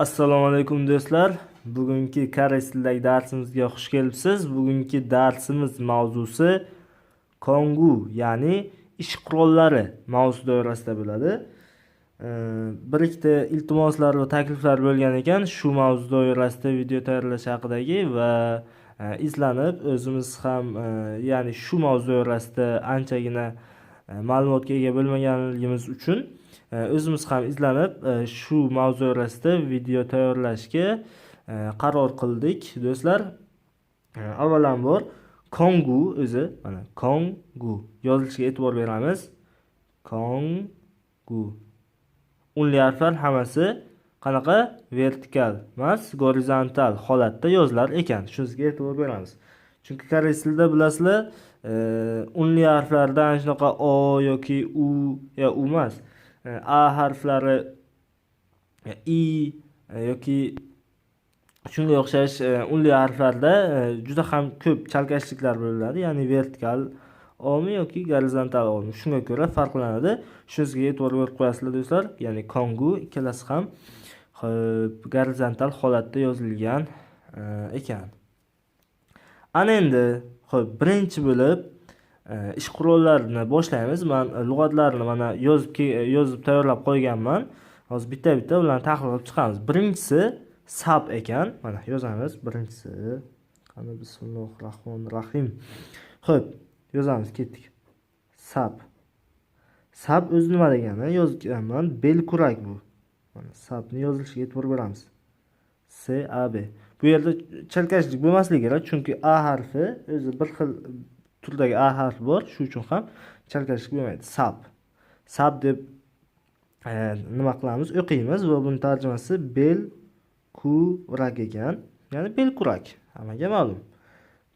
Assalomu alaykum do'stlar. Bugungi koreys tilidagi darsimizga xush kelibsiz. Bugungi darsimiz mavzusi kongu, ya'ni ish qurollari mavzu doirasida bo'ladi. Bir ikkita iltimoslar va takliflar bo'lgan ekan, shu mavzu doirasida video tayyorlash haqidagi va e, izlanib o'zimiz ham e, ya'ni shu mavzu doirasida anchagina e, ma'lumotga ega bo'lmaganligimiz uchun o'zimiz ham izlanib e, shu mavzu orasida video tayyorlashga e, qaror qildik do'stlar. E, avvalambor kongu o'zi mana kongu yozilishiga e'tibor beramiz. Kongu. Unli harflar hammasi qanaqa? Vertikal emas gorizontal holatda yozilar ekan. Shunisiga e'tibor beramiz. Chunki koreys tilida bilasizlar unli harflardan shunaqa o yoki u yo u emas. E, a harflari e, i e, yoki shunga o'xshash unli harflarda juda ham ko'p chalkashliklar bo'ladi ya'ni vertikal omi yoki gorizontal omi shunga ko'ra farqlanadi. Shunisiga e'tibor berib qo'yasizlar do'stlar. Ya'ni kongu ikkalasi ham gorizontal holatda yozilgan ekan. Ana endi ho'p birinchi bo'lib E, ish qurollarini boshlaymiz. Man e, lug'atlarni mana yozib e, yozib tayyorlab qo'yganman. Hozir bitta bitta ularni tahlil qilib chiqamiz. Birinchisi sab ekan. Mana yozamiz. Birinchisi. Qani bismillohi rohmanir rohim ho'p yozamiz ketdik. Sab. Sab o'zi nima degani? Yozganman belkurak bu. Mana sabni yozilishiga e'tibor beramiz. S a b. Bu yerda chalkashlik bo'lmasligi kerak chunki a harfi o'zi bir xil turdagi a harfi bor. Shuning uchun ham chalkashlik bo'lmaydi. Sab. Sab deb e, nima qilamiz? O'qiymiz va buni tarjimasi bel kurak ekan. Ya'ni bel kurak. Hammaga ma'lum.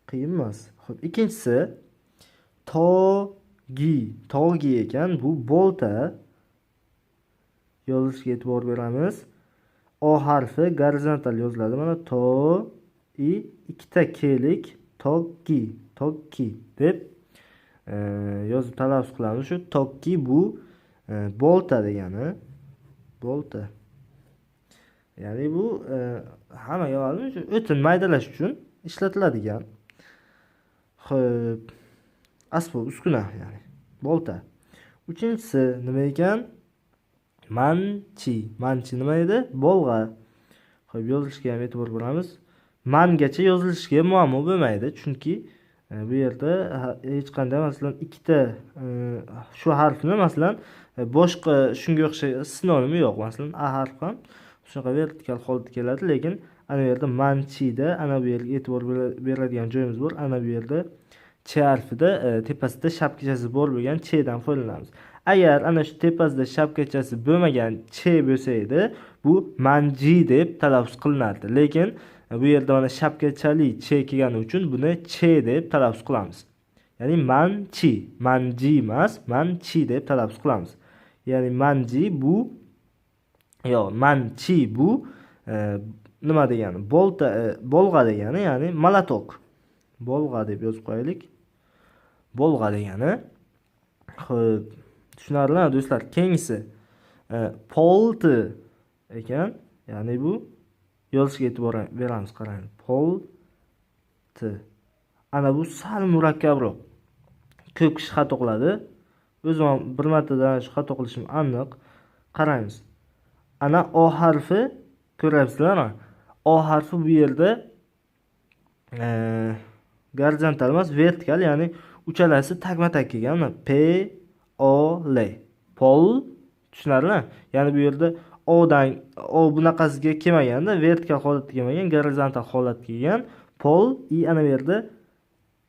Qiyin emas ho'p ikkinchisi togi. Togi ekan. Bu bolta. Yozilishiga e'tibor beramiz. O harfi gorizontal yoziladi. Mana to i ikkita kelik togi. Tokki deb e, yozib talaffuz qilamiz shu tokki bu e, bolta degani. Bolta. Ya'ni bu e, hammaga ma'lum shu o'tin maydalash uchun ishlatiladigan. Ho'p asbob uskuna ya'ni bolta. Uchinchisi nima ekan? Manchi. Manchi nima edi? Bolg'a. Ho'p yozilishiga ham e'tibor beramiz mangacha yozilishiga muammo bo'lmaydi chunki Э, bu yerda hech qanday masalan ikkita e, shu harfni masalan e, boshqa shunga o'xshagan sinonimi yo'q. Masalan a harfi ham shunaqa vertikal holatda keladi lekin ana bu yerda manchida ana bu yerga e'tibor beradigan joyimiz bor. Ana bu yerda ch harfida e, tepasida shapkachasi bor bo'lgan chdan foydalanamiz. Agar ana shu tepasida shapkachasi bo'lmagan ch bo'lsa edi bu manji deb talaffuz qilinardi. Lekin E, bu yerda mana shapkachali che kelgani uchun buni che deb talaffuz qilamiz. Ya'ni manchi manji emas manchi deb talaffuz qilamiz. Ya'ni manji bu yo manchi bu e, nima degani? Bolta e, bolg'a degani ya'ni molotok bolg'a deb yozib qo'yaylik. Bolg'a degani. Ho'p tushunarlimi do'stlar? Keyingisi e, polti ekan ya'ni bu yozishga e'tibor beramiz. Qarang pol t. Ana bu sal murakkabroq. Ko'p kishi xato qiladi. O'zim ham bir martadan shu xato qilishim aniq. Qaraymiz. Ana o harfi ko'ryapsizlarmi? O harfi bu yerda e, gorizontal emas vertikal ya'ni uchalasi tagma tag kelgan. P o l. Pol tushunarlimi ya'ni bu yerda odan o bunaqasiga kelmaganda vertikal holatga kelmagan gorizontal holatga kelgan. Pol и ana bu yerda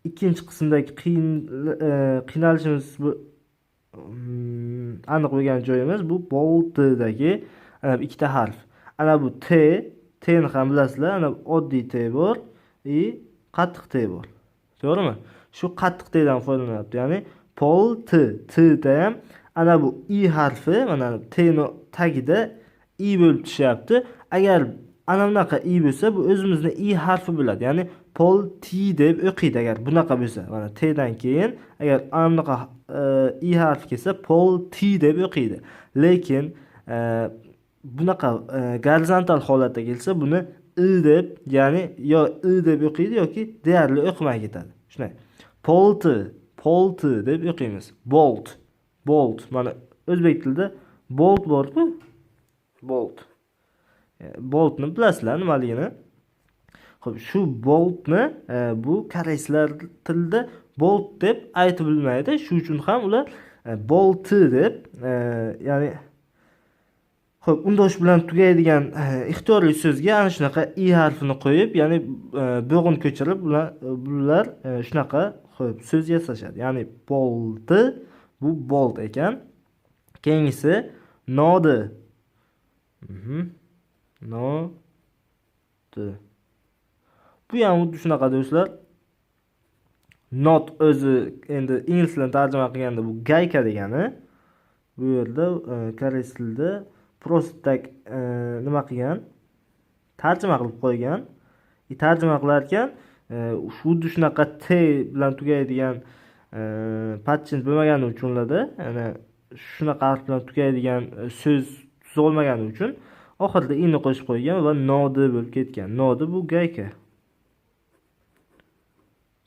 ikkinchi qismdagi qiyin e, qiynalishimiz bu mm, aniq bo'lgan joyimiz bu boltidagi ana ikkita harf. Ana bu t tni ham bilasizlar ana oddiy t bor и qattiq t bor. To'g'rimi? Shu qattiq t'dan foydalanyapti. Ya'ni pol t tda ham ana bu i harfi mana tni tagida i bo'lib tushyapti agar ana bunaqa i bo'lsa bu o'zimizni i harfi bo'ladi ya'ni pol t deb o'qiydi agar bunaqa bo'lsa mana tdan keyin agar ana bunaqa e, i harfi kelsa pol t deb o'qiydi lekin e, bunaqa e, gorizontal holatda kelsa buni i deb ya'ni yo i deb o'qiydi yoki deyarli o'qimay ketadi shunday polti polti deb o'qiymiz bolt. Bolt. Mana o'zbek tilida bolt borku bolt e, boltni bilasizlar nimaligini ho'p shu boltni e, bu koreyslar tilida bolt deb aytib bilmaydi shuning uchun ham ular e, bolti deb e, ya'ni ho'p undosh bilan tugaydigan ixtiyorli so'zga ana shunaqa i harfini qo'yib, ya'ni eh, bo'g'in ko'chirib bular shunaqa ho'p so'z yasashadi. Ya'ni bolti bu bolt ekan. Keyingisi nodi. Mhm. Nodi. Bu ham xuddi shunaqa do'stlar. Not o'zi endi ingliz tilida tarjima qilganda bu gayka degani. Bu yerda koreys tilida просто nima qilgan tarjima qilib qo'ygan e, tarjima qilar ekan xuddi e, shunaqa t bilan tugaydigan e, patchin bo'lmagani uchunlarda ya'ni shunaqa harf bilan tugaydigan so'z tuzolmagani uchun oxirida ini qo'shib qo'ygan va nodi bo'lib ketgan. Nodi bu gayka.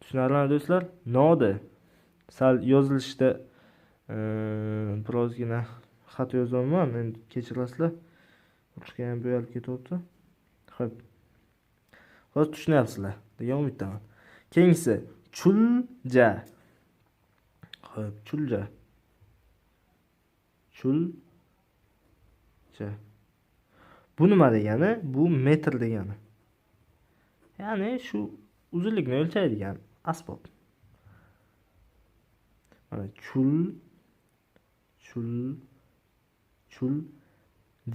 Tushunarlimi do'stlar? Nodi. Sal yozilishda birozgina xat yozyapman endi kechirasizlar. Ruchka ham bo'yalib ketyapti. Ho'p hozir tushunyapsizlar degan umiddaman. Keyingisi chulja. Ho'p chulja. Chulja bu nima degani? Bu metr degani. Ya'ni shu uzunlikni o'lchaydigan asbob. Mana chul chul chul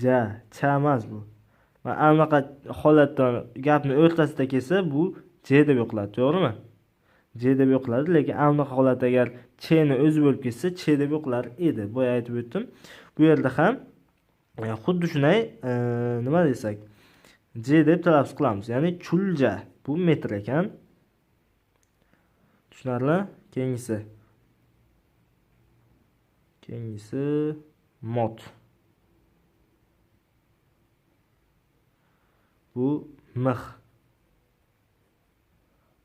ja cha emas bu. Mana anaqa holatda gapni o'rtasida kelsa bu j deb o'qiladi to'g'rimi? J deb o'qiladi lekin anaqa holatda agar chni o'zi bo'lib ketsa ch deb o'qilar edi. Boya aytib o'tdim. Bu yerda ham xuddi shunday e, nima desak j deb talaffuz qilamiz ya'ni chulja bu metr ekan tushunarli keyingisi keyingisi mot bu mix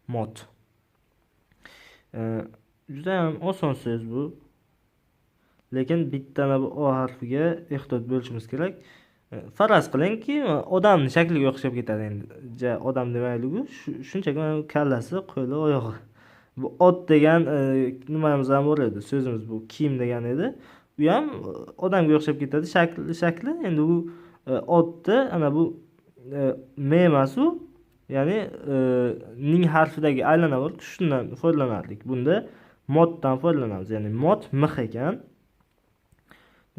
mot judayam oson so'z bu lekin bitta bu o harfiga ehtiyot bo'lishimiz kerak. E, faraz qilingki e, odamni shakliga o'xshab ketadi endi. Ja odam demayliku shunchaki mana kallasi qo'li oyog'i. Bu ot degan e, nimamiz ham bor edi so'zimiz bu kiyim degan edi. U ham odamga o'xshab ketadi shakli shakli. Endi u otni ana bu m emas u ya'ni ning harfidagi aylana bor shundan foydalanardik. Bunda moddan foydalanamiz ya'ni mod mix ekan.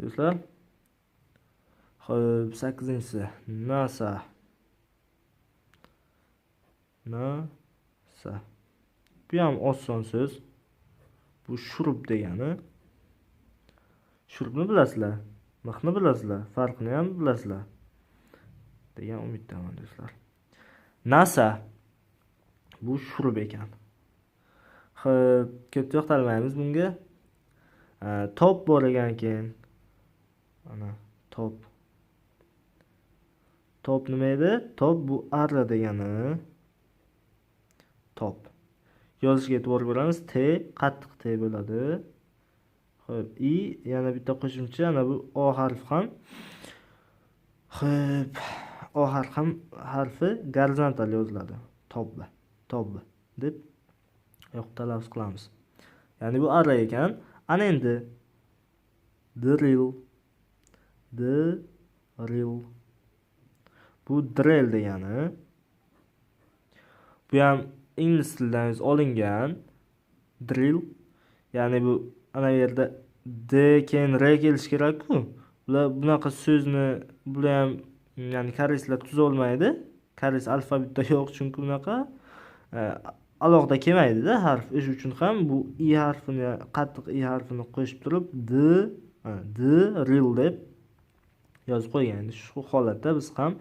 Do'stlar ho'p sakkizinchisi. Nasa. Nasa. Bu ham oson so'z. Bu shurup degani. Shurupni bilasizlar. Mixni bilasizlar. Farqini ham bilasizlar. Degan umiddaman do'stlar. Nasa. Bu shurup ekan. Ho'p ko'p to'xtalmaymiz bunga. Top bor ekan keyin ana. Top. Top nima edi? Top bu arra degani. Top. Yozishga e'tibor beramiz. T qattiq t bo'ladi. Ho'p i yana bitta qo'shimcha ana bu o harfi ham. Ho'p o harfi harfi gorizontal yoziladi. Tobba tobba deb yoqib talaffuz qilamiz. Ya'ni bu arra ekan. Ana endi drill. Drill. Bu drill degani bu ham ingliz tilidan olingan drill. Ya'ni bu ana yerda d keyin r kelishi kerakku bular bunaqa so'zni bular ham ya'ni koreyslar tuzolmaydi koreys alfavitda yo'q chunki unaqa e, alohida kelmaydida harf. O'sha uchun ham bu i harfini qattiq i harfini qo'shib turib d d ril deb yozib qo'ygan. Endi shu holatda biz ham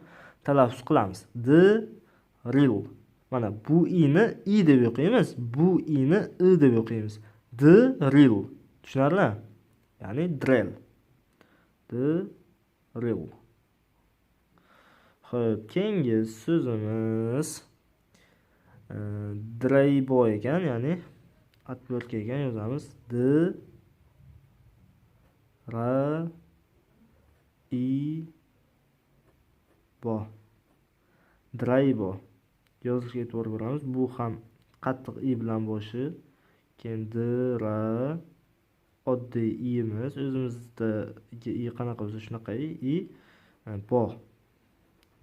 talaffuz qilamiz. D ril mana bu ini i deb o'qiymiz. Bu ini i deb o'qiymiz. D ril tushunarli? Ya'ni drel d ril Xo'p, keyingi so'zimiz e, Draybo ekan, ya'ni отвертка ekan yozamiz. D ra i bo. Draybo. Yozishga e'tibor beramiz. Bu ham qattiq i bilan boshi. Keyin d ra oddiy iyimiz o'zimizdagi i qanaqa bo'lsa shunaqa i, i e, bo.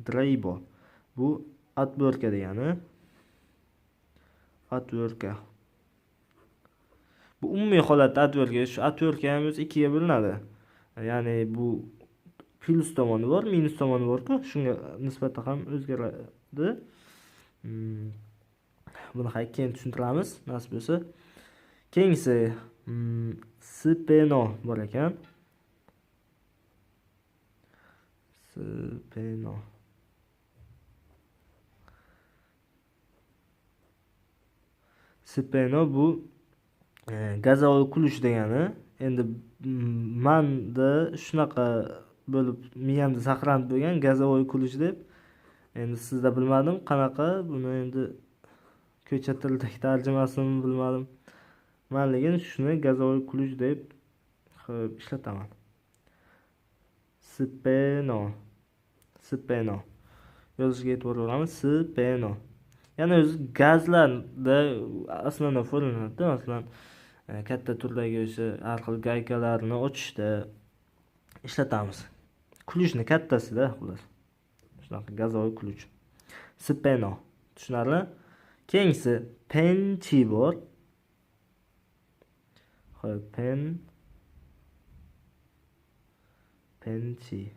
Draybo. Bu отвертка degani. Отвертка. Bu umumiy holatda отвертка. Shu отвертка ham o'zi ikkiga bo'linadi. Ya'ni bu plus tomoni bor, minus tomoni bor-ku, shunga nisbatan ham o'zgaradi. Hmm. Buni keyin tushuntiramiz, nasib bo'lsa. Keyingisi hmm, speno bor ekan. Speno. Speno bu e, gazovoy kulush degani. Endi manda shunaqa bo'lib miyamda saqlanib bo'lgan gazovoy kulush deb. Endi sizda bilmadim qanaqa buni endi ko'cha tilidagi tarjimasini bilmadim. Man lekin shuni gazovoy kulush deb ishlataman. Speno. Speno. Yozishga e'tibor beramiz. Speno. Yana o'zi gazlarda aslan foydalanadida Masalan, e, katta turdagi o'sha har xil gaykalarni ochishda ishlatamiz. Kulishni kattasida xullas. Shunaqa gazovoy kuluch. Speno. Tushunarli? Keyingisi penchi bor. ho'p pen penchi.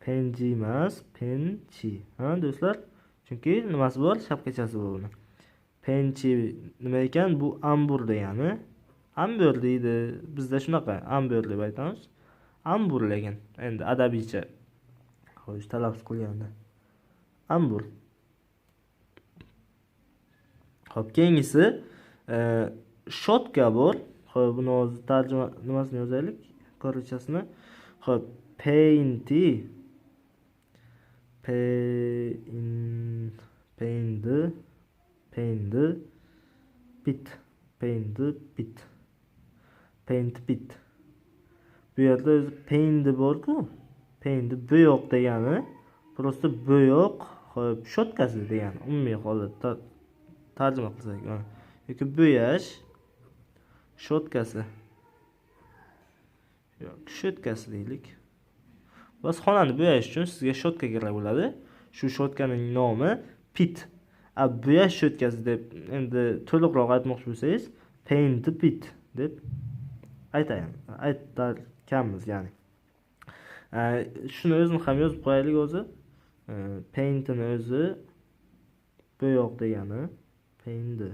Penji emas, penchi. Ha, do'stlar? Chunki nimasi bor? Shapkachasi bor uni Penchi nima ekan? Bu ambur degani. Ambur deydi. Bizda shunaqa ambur deb aytamiz. Ambur lekin endi adabiycha xo'sh talaffuz qilganda. Ambur. Xo'p, keyingisi e, shotka bor. Xo'p, buni hozir tarjima nimasini yozaylik? Korrechasini. Xo'p, painty pain pain'di pain'di pit pain'di pit paint pit bu yerda o'zi pain'di borku peyndi bo'yoq degani просто bo'yoq hop shotkasi degani umumiy holatda tarjima qilsak yoki bo'yash shotkasi yoki shotkasi deylik Bas xonani bo'yash uchun sizga shotka kerak bo'ladi. Shu shotkaning nomi pit. A bo'yash shotkasi deb endi to'liqroq aytmoqchi bo'lsangiz, paint pit deb aytayin. Kammiz ya'ni. Shuni o'zini ham yozib qo'yaylik o'zi. Paintni o'zi bo'yoq degani, painti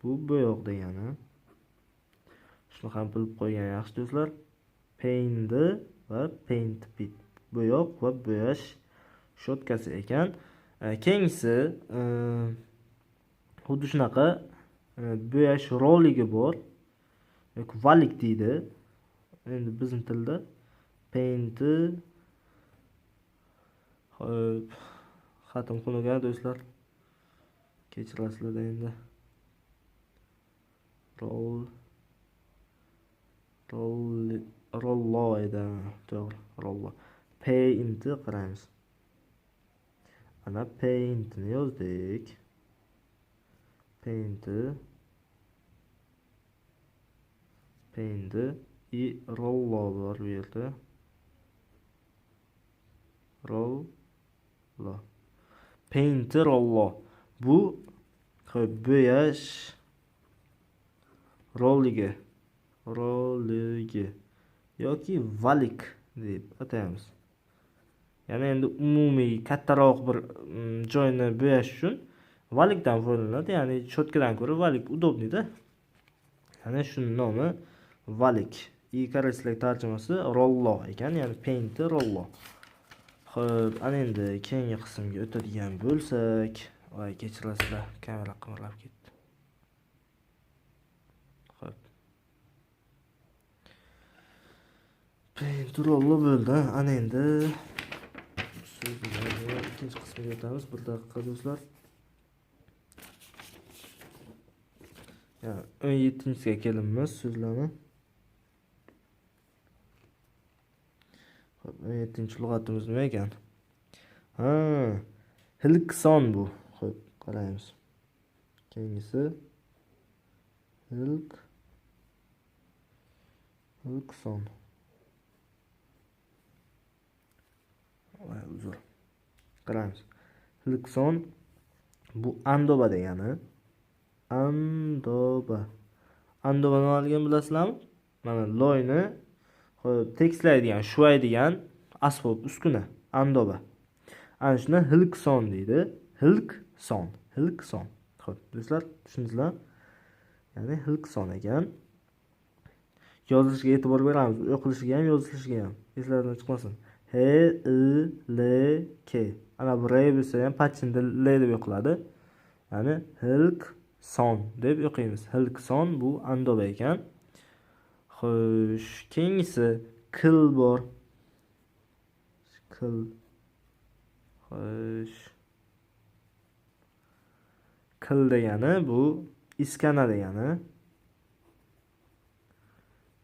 bu bo'yoq degani. Shuni ham bilib qo'ygan yaxshi do'stlar. painti va paint bit bo'yoq va bo'yash shotkasi ekan keyingisi e, xuddi shunaqa e, bo'yash roligi bor yoki valik deydi endi bizni tilda painti ho'p xatim xunugan do'stlar. Kechirasizlar endi. Roll roll rollo edi to'g'ri rollo. Painti qaraymiz ana paintni yozdik. Painti painti и rollo bor bu yerda rollo painti rollo bu bo'yash rolligi rolligi yoki valik deb ataymiz. Ya'ni endi umumiy kattaroq bir mm, joyni bo'yash uchun valikdan foydalaniladi. Ya'ni cho'tkadan ko'ra valik удобныйda. Ya'ni shuni nomi valik. И koreyslik tarjimasi rollo ekan, ya'ni paint rollo. Xo'p, ana endi keyingi qismga o'tadigan bo'lsak, voy kechirasizlar, kamera qimirlab ketdi. Penturollo bo'ldi. Ana endi ikkinchi qismiga o'tamiz. Bir daqiqa do'stlar. Ya 17-siga kelinmiz so'zlarni. Xo'p, 17-lug'atimiz nima ekan? Ha, hilkson bu. Xo'p, qaraymiz. Keyingisi hilk hilkson. Uzr. Qaraymiz. Hilkson bu andoba degani. Andoba. Andoba nimaligini bilasizlarmi? Mana loyni qo'yib tekislaydigan, shuvaydigan asbob uskuna. Andoba. Ana shuni hilkson deydi. Hilkson. Hilkson. Xo'p, do'stlar, tushundingizlar? Ya'ni hilkson ekan. Yozilishiga e'tibor beramiz. O'qilishiga ham, yozilishiga ham. Eslardan chiqmasin. H I L K. Ana bu R bo'lsa ham pachinda L deb o'qiladi. Ya'ni hilkson deb o'qiymiz. Hilkson bu andoba ekan. Xo'sh, keyingisi kil bor. Kil. Xo'sh. Kil degani bu iskana degani.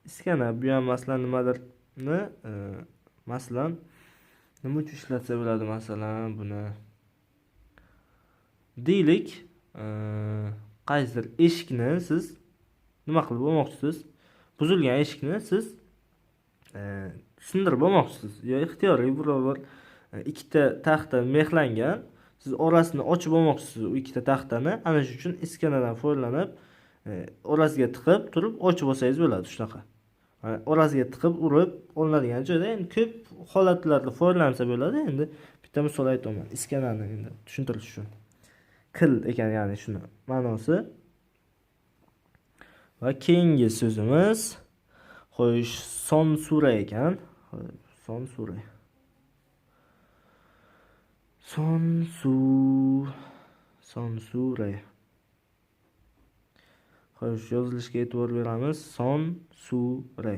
Iskana bu ham masalan nimadirni, e, masalan nima uchun ishlatsa bo'ladi masalan buni? Deylik, e, qaysidir eshikni siz nima qilib bo'lmoqchisiz? Buzilgan eshikni siz e, sindirib bo'lmoqchisiz yo ixtiyoriy birovlar e, ikkita taxta mexlangan siz orasini ochib olmoqchisiz u ikkita taxtani. Ana shu uchun iskanadan foydalanib e, orasiga tiqib turib ochib olsangiz bo'ladi shunaqa. Orasiga tiqib urib olinadigan joyda endi ko'p holatlarda foydalansa bo'ladi. Endi bitta misol aytyapman iskanani endi tushuntirish uchun. Kil ekan ya'ni shuni ma'nosi va keyingi so'zimiz xo'sh sonsura ekan sonsura sonsu sonsura Xo'sh, yozilishiga e'tibor beramiz. Son, su, re.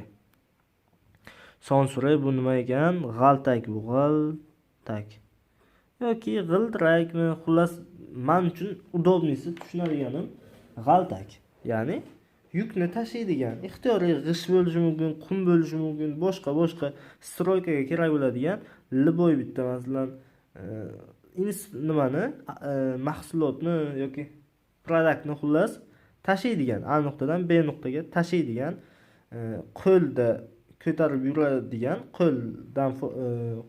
Son, su, re bu nima ekan? G'altak bu, g'altak. yoki g'ildirakmi, xullas men uchun удобныйsi tushunadiganim g'altak. Ya'ni yukni tashiydigan, ixtiyoriy g'isht bo'lishi mumkin, qum bo'lishi mumkin, boshqa boshqa stroykaga kerak bo'ladigan liboy bitta masalan e, nimani e, mahsulotni yoki produktni xullas tashiydigan a nuqtadan b nuqtaga tashiydigan e, qo'lda ko'tarib yuradigan qo'ldan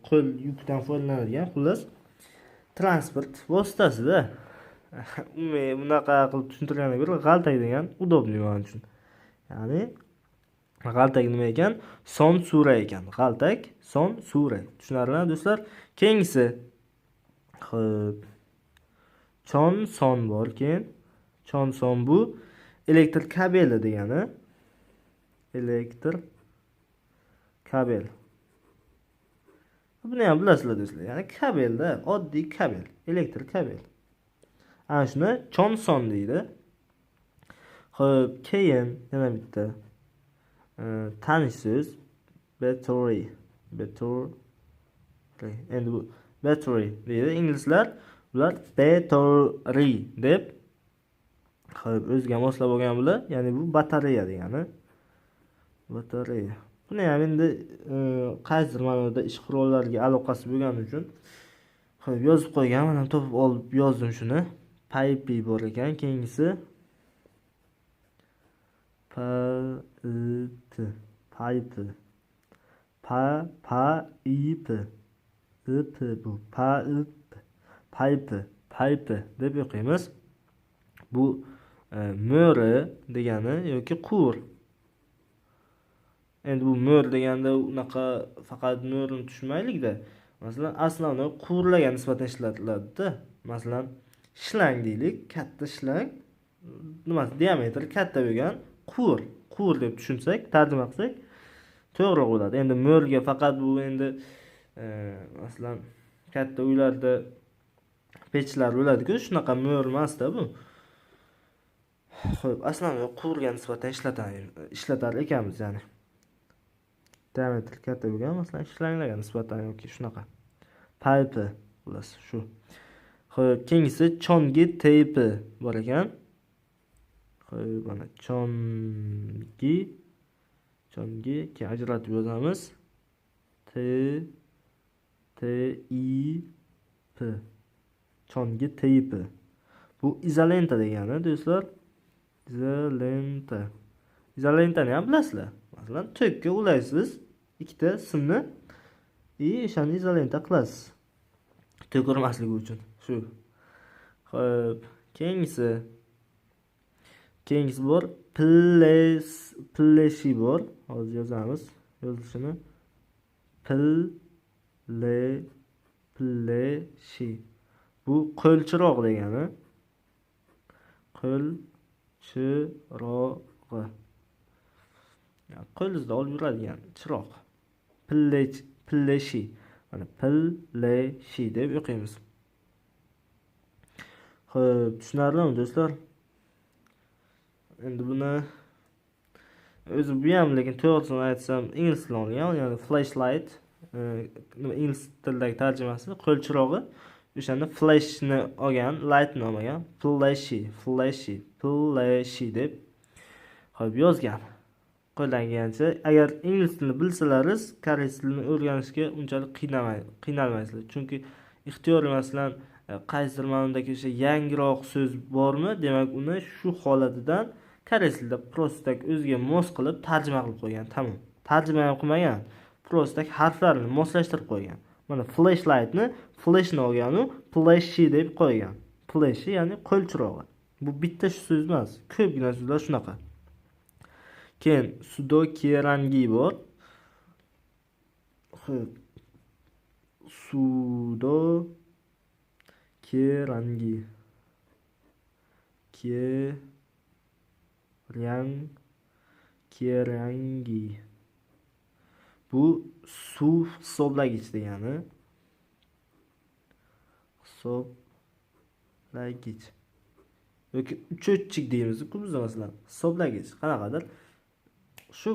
qo'l yukdan foydalanadigan xullas transport vositasida umumiy bunaqa qilib tushuntirganda ko'ra g'altak degan удобный man uchun. Ya'ni g'altak nima ekan? Son sura ekan. G'altak son sura. Tushunarlimi do'stlar? Keyingisi. Ho'p chon son bor keyin. Chon son bu elektr kabeli degani. Elektr kabel. Buni ham bilasizlar do'stlar. Ya'ni kabelda oddiy kabel elektr kabel. Ana shuni chonson deydi ho'p keyin yana bitta tanish so'z battery battery endi bu battery deydi inglizlar ular battery deb Xo'p, o'ziga moslab olgan bular. Ya'ni bu batareya degani. Batareya. Buni ham endi e, qaysidir ma'noda ish qurollariga aloqasi bo'lgani uchun xo'p, yozib qo'ygan. Mana topib olib yozdim shuni. Pipe bor ekan. Keyingisi pipe. Pipe. Pa pa ip Ipi bu. Pa ip. Pipe. Pipe deb o'qiymiz. Bu e, mo'ri degani yoki quvur endi bu mo'r deganda unaqa faqat mo'rni tushunmaylikda masalan основной quvurlarga nisbatan ishlatiladida masalan shlang deylik katta shlang nimasi diametri katta bo'lgan quvur quvur deb tushunsak tarjima qilsak to'g'riroq bo'ladi. Endi mo'rga faqat bu endi e, masalan katta uylarda pechlar bo'ladiku shunaqa mo'r emasda bu. Xo'p, aslan quvurga nisbatan ishlatar ekanmiz, ya'ni. diametri katta bo'lgan masalan shlanglarga nisbatan yoki shunaqa. Paypi xullas shu. Ho'p keyingisi chongi teypi bor ekan. Ho'p mana chongi chongi keyin ajratib yozamiz. T t i p. Chongi teypi bu izolenta degani do'stlar. Izolenta. Izolentani ham bilasizlar. Masalan to'kka ulaysiz ikkita simni и o'shani izolenta qilasiz. To'kirmasligi uchun. Shu. Ho'p keyingisi. Keyingisi bor. Ples pleshi bor. Hozir yozamiz. Yozilishini. Pille pleshi bu qo'l chiroq degani qo'l chirog'i qo'lingizda olib yuradigan chiroq. Pilleshi mana pilleshi deb o'qiymiz. Xo'p, tushunarlimi do'stlar? Endi buni o'zi bu ham lekin to'g'risini aytsam ingliz tilidan olgan ya'ni flashlight e, nima ingliz tilidagi tarjimasi qo'l chirog'i o'shanda flashni olgan lightni olmagan flashi flashi flashi deb ho'p yozgan. Qo'ldan kelgancha agar ingliz tilini bilsalaringiz koreys tilini o'rganishga unchalik qiynalmaysizlar. Chunki ixtiyoriy masalan E, qaysidir ma'nodagi o'sha yangiroq so'z bormi? Demak uni shu holatidan koreys tilida prostak o'ziga mos qilib tarjima qilib qo'ygan. Tamom. Tarjima ham qilmagan. Prostak harflarni moslashtirib qo'ygan. Mana flashlightni flashni olganu flashi deb qo'ygan. Flashi ya'ni qo'l chirog'i. Bu bitta shu so'z emas. Ko'pgina so'zlar shunaqa. Keyin sudokerangi bor. Sudo kerangi ke rang kerangi bu suv hisoblagich degani. Hisoblagich yoki uchotchik deymiz-ku biz masalan. Hisoblagich qanaqadir. Shu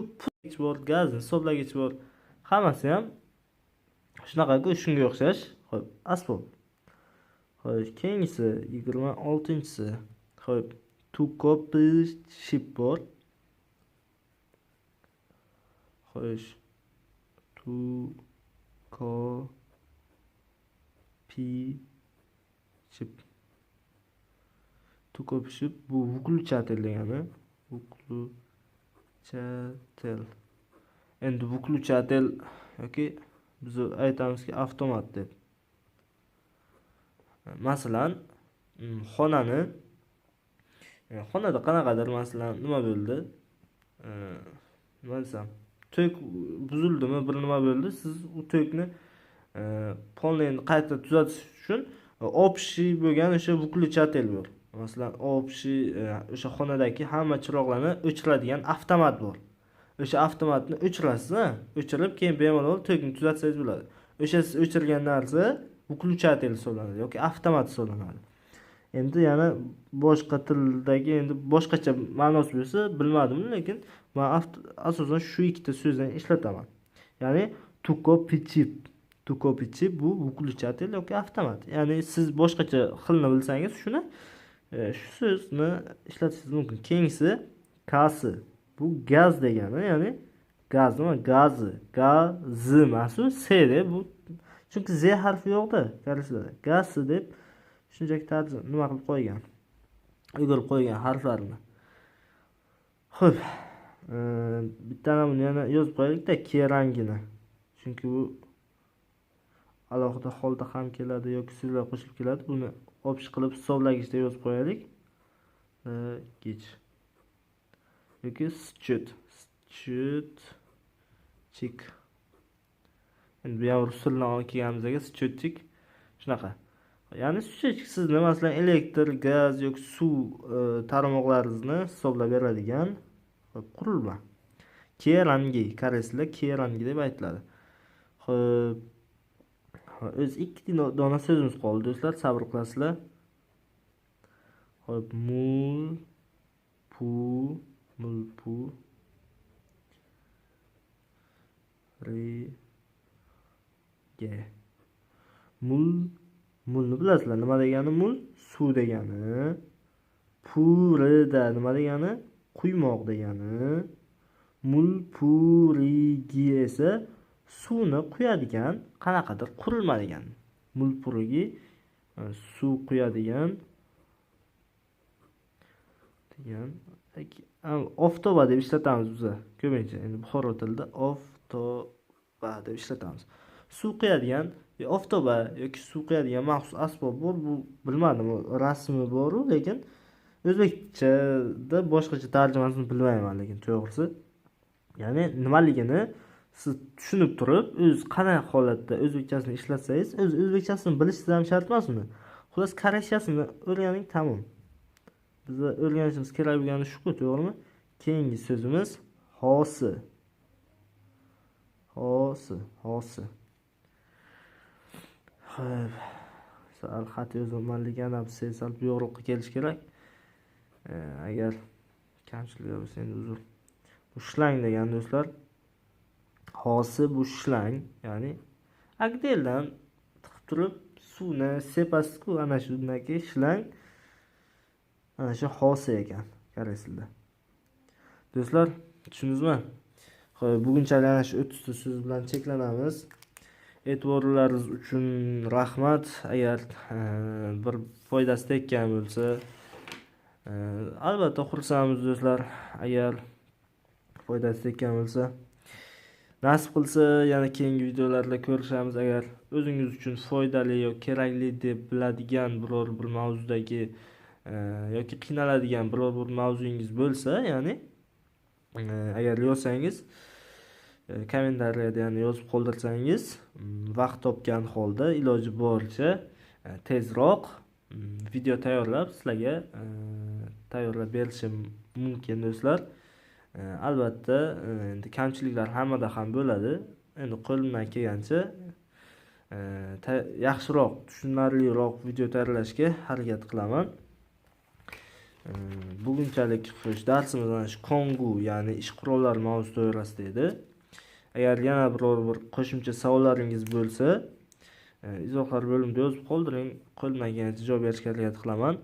bor gazni hisoblagich bor. Hammasi ham shunaqaku shunga o'xshash. Ho'p asbob Xo'sh, keyingisi 26-si. Xo'p, to copy shipboard. xo'sh tukopishib tukopishib bu выключатель degani выключатель endi выключатель yoki biz aytamizki avtomat deb masalan mm, xonani e, xonada qanaqadir masalan nima bo'ldi? E, nima desam tok buzildimi bir nima bo'ldi? Siz u tokni полный e, qayta tuzatish uchun общий bo'lgan o'sha выключатель bor. Masalan общий o'sha xonadagi hamma chiroqlarni o'chiradigan avtomat bor. O'sha avtomatni o'chirasiz o'chirib keyin bemalol tokni tuzatsangiz bo'ladi. O'sha siz o'chirgan narsa выключатель hisoblanadi yoki avtomat hisoblanadi endi yana boshqa tildagi endi boshqacha ma'nosi bo'lsa bilmadim lekin man asosan shu ikkita so'zni ishlataman. Ya'ni tukopichip tukopichi bu выключатель yoki avtomat. Ya'ni siz boshqacha xilni bilsangiz shuni e, shu so'zni ishlatishingiz mumkin. Keyingisi kasi. Bu gaz degani ya'ni gaz gazi. Gazi emasu seri bu chunki z harfi yo'qda koreyslarda gazi deb shunchaki tarjima nima qilib qo'ygan? O'girib qo'ygan harflarni ho'p e, bittani buni yana yozib qo'yaylikda k rangini. Chunki bu alohida holda ham keladi yoki so'zlar qo'shilib keladi. Buni общий qilib hisoblagichda yozib qo'yaylik. Kech yoki счет chik endi bu ham rusulni olib kelganimizga счетчик shunaqa. Ya'ni sizni masalan elektr gaz yoki suv e, tarmoqlaringizni hisoblab beradigan qurilma. Kerangi koreys tilida kerangi deb aytiladi. Ho'p o'zi ikki dona so'zimiz qoldi do'stlar. Sabr qilasizlar. Ho'p mul pu mul pu ikki Mul mulni bilasizlar nima degani mul? Suv degani. Purida nima degani? Quymoq degani. Mulpurigi esa suvni quyadigan qanaqadir qurilma degani mulpurigi e, suv quyadigan degan oftoba deb ishlatamiz biza ko'pincha endi buxoro tilida oftoba deb ishlatamiz. Suv quyadigan e, oftoba yoki suv quyadigan maxsus asbob bor. Bu bilmadim rasmi boru lekin o'zbekchada boshqacha tarjimasini bilmayman lekin to'g'risi. Ya'ni nimaligini siz tushunib turib o'z qanaqa holatda o'zbekchasini ishlatsangiz o'z o'zbekchasini bilishingiz ham shart emasmi? Xullas koreychasini o'rganing tamom. Biza o'rganishimiz kerak bo'lgani shuku to'g'rimi? Keyingi so'zimiz hosi. Hosi hosi. Sal xat yozolmanligi anaqasi sal buyog'roqqa kelishi kerak. Agar kamchiliklar bo'lsa endi uzr. Bu shlang degani do'stlar hosi bu shlang ya'ni agdeldan tiqib turib suvni sepasizku ana shundaki shlang ana shu hosi ekan koreys do'stlar tushundingizmi? Ho'p bugunchalik ana shu o'ttizta so'z bilan cheklanamiz e'tiborlaringiz uchun rahmat. Agar e, bir foydasi tekkan bo'lsa e, albatta xursandmiz do'stlar. Agar foydasi tekkan bo'lsa nasib qilsa yana keyingi videolarda ko'rishamiz. Agar o'zingiz uchun foydali yoki kerakli deb biladigan biror bir mavzudagi e, yoki qiynaladigan biror bir mavzuyingiz bo'lsa ya'ni agar yozsangiz E, kommentariyada ya'ni yozib qoldirsangiz mm, vaqt topgan holda iloji boricha e, tezroq mm, video tayyorlab sizlarga e, tayyorlab berishim mumkin do'stlar. Albatta endi kamchiliklar hammada ham bo'ladi. Endi qo'limdan kelgancha yaxshiroq tushunarliroq video tayyorlashga harakat qilaman. Bugunchalik xo'sh darsimiz mana shu kongu ya'ni ish qurollari mavzusi doirasida edi. Agar yana biror bir qo'shimcha savollaringiz bo'lsa e, izohlar bo'limida yozib qoldiring. Qo'limdan kelgancha javob berishga harakat qilaman.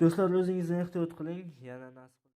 Do'stlar o'zingizni ehtiyot qiling. Yana nasib